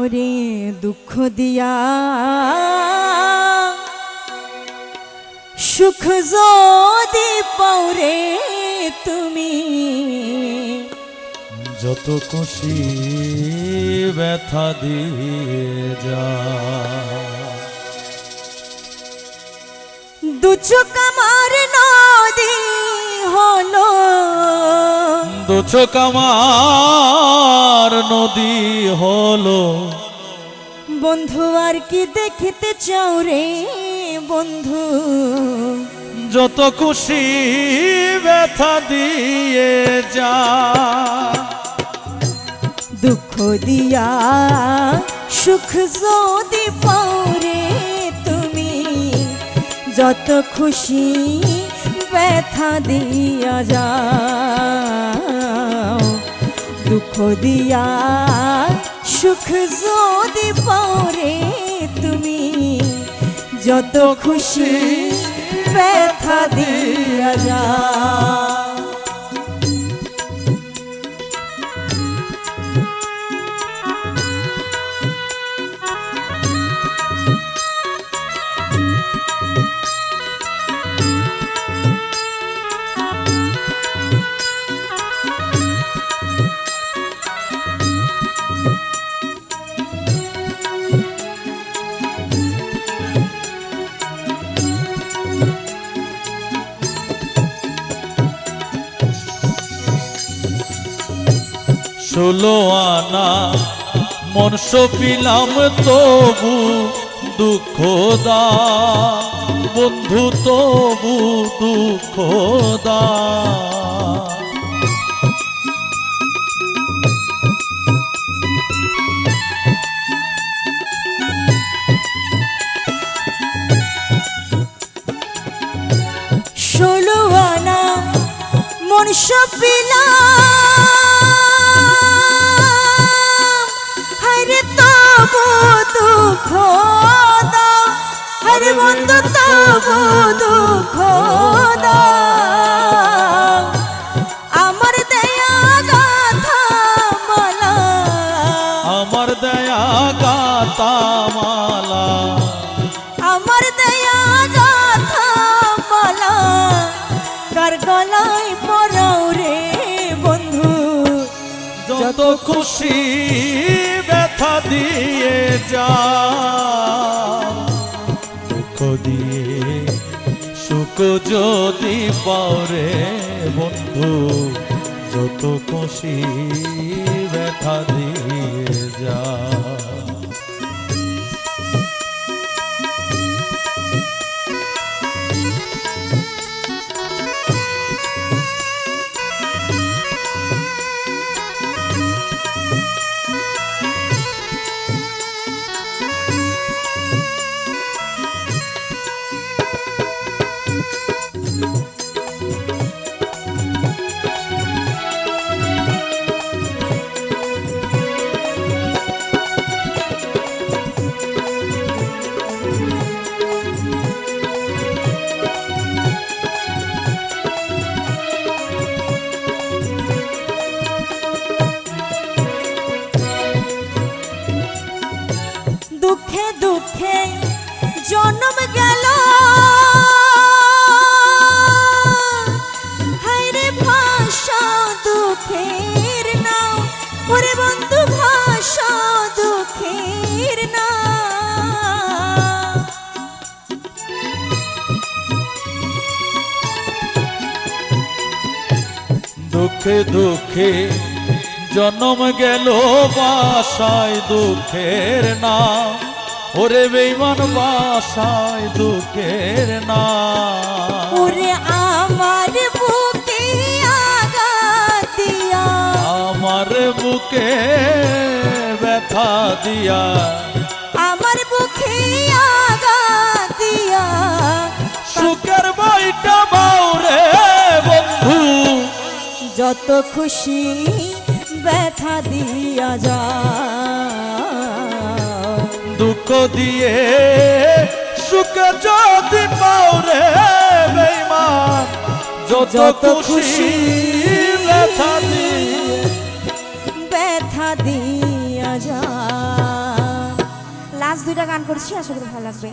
ওরে দুঃখ দিয়া। সুখ যদি পৌরে তুমি যত খুশি ব্যথা দিয়ে যা। দু চোখ আমার নদী হলো দু চোখ আমার নদী হলো। বন্ধু আর কি দেখতে চাও রে বন্ধু? যত খুশি ব্যথা দিয়ে যা। দুঃখ দিয়া সুখ যদি পাওরে তুমি যত খুশি ব্যথা দিয়া যাও দুঃখ দিয়া সুখ যদি পরে তুমি যত খুশি ব্যথা দিয়া যাও। ষোলো আনা। মন সপিলাম তবু দুঃখ দা। বন্ধু তবু দুঃখ দা। ষোলো আনা, মন সপিলা হরে বন্ধু তবু দুঃখ আমার দয়া গাথা মালা। আমার দয়া গাতা মালা। আমার দয়া গাথা মালা। কার গলায় পরাও রে বন্ধু? যত খুশি ব্যথা দিয়ে যা। যদি পরে বন্ধু যত খুশি ব্যথা দিয়ে জন্ম গেল। হায়রে ভাষা দুঃখের নাও ওরে বন্ধু ভাষা দুঃখের না দুঃখে দুঃখে জন্ম গেল বাসায় দুঃখের না ওরে বেইমান বাসায় দুঃখের না। ওরে আমার বুকে আঘাত দিয়া। আমার বুকে ব্যথা দিয়া। আমার বুকে আঘাত দিয়া। সুখের বইটা বাউরে বন্ধু। যত খুশি ব্যথা দিয়া যা। দুঃখ দিয়ে সুখ যদি পাওরে বেইমান যত যত খুশি খুশি ব্যথা দিয়ে ব্যথা দিয়া যা। লাস্ট দুইটা গান করছি আশা করি ভালো লাগবে।